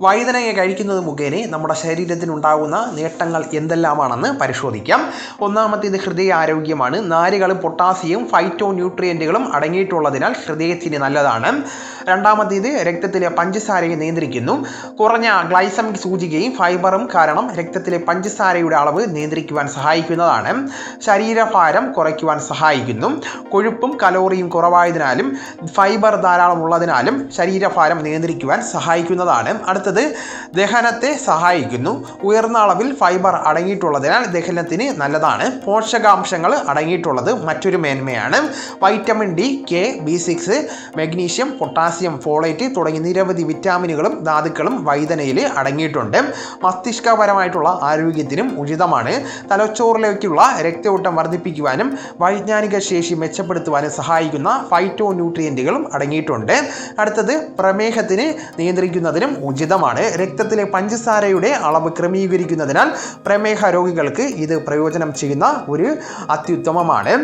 വഴുതനങ്ങ കഴിക്കുന്നത് മുഖേന നമ്മുടെ ശരീരത്തിനുണ്ടാകുന്ന നേട്ടങ്ങൾ എന്തെല്ലാമാണെന്ന് പരിശോധിക്കാം. ഒന്നാമത്തേത് ഹൃദയ ആരോഗ്യമാണ് നാരുകളും പൊട്ടാസ്യവും ഫൈറ്റോ ന്യൂട്രിയന്റുകളും അടങ്ങിയിട്ടുള്ളതിനാൽ ഹൃദയത്തിന് നല്ലതാണ്. രണ്ടാമത്തേത് രക്തത്തിലെ പഞ്ചസാരയെ നിയന്ത്രിക്കുന്നു. കുറഞ്ഞ ഗ്ലൈസമിക് സൂചികയും ഫൈബറും കാരണം രക്തത്തിലെ പഞ്ചസാരയുടെ അളവ് നിയന്ത്രിക്കുവാൻ സഹായിക്കുന്നതാണ്. ശരീരഭാരം കുറയ്ക്കുവാൻ സഹായിക്കുന്നു. കൊഴുപ്പും കലോറിയും കുറവായതിനാലും ഫൈബർ ധാരാളം ഉള്ളതിനാലും ശരീരഭാരം നിയന്ത്രിക്കുവാൻ സഹായിക്കുന്നതാണ്. അടുത്തത് ദഹനത്തെ സഹായിക്കുന്നു. ഉയർന്ന അളവിൽ ഫൈബർ അടങ്ങിയിട്ടുള്ളതിനാൽ ദഹനത്തിന് നല്ലതാണ്. പോഷകാംശങ്ങൾ അടങ്ങിയിട്ടുള്ളത് മറ്റൊരു മേന്മയാണ്. Vitamin D K B six magnesium potassium folate തുടങ്ങി നിരവധി വിറ്റാമിനുകളും ധാതുക്കളും വൈതനയിൽ അടങ്ങിയിട്ടുണ്ട്. മസ്തിഷ്കപരമായിട്ടുള്ള ആരോഗ്യത്തിനും ഉചിതമാണ്. തലച്ചോറിലേക്കുള്ള രക്തയോട്ടം വർദ്ധിപ്പിക്കുവാനും വൈജ്ഞാനിക ശേഷി മെച്ചപ്പെടുത്തുവാനും സഹായിക്കുന്ന ഫൈറ്റോ ന്യൂട്രിയന്റുകളും അടങ്ങിയിട്ടുണ്ട്. അടുത്തത് പ്രമേഹത്തിന് നിയന്ത്രിക്കുന്നതിനും ഉചിതമാണ് രക്തത്തിലെ പഞ്ചസാരയുടെ അളവ് ക്രമീകരിക്കുന്നതിനാൽ പ്രമേഹ രോഗികൾക്ക് ഇത് പ്രയോജനം ചെയ്യുന്ന ഒരു അത്യുത്തമമാണ്.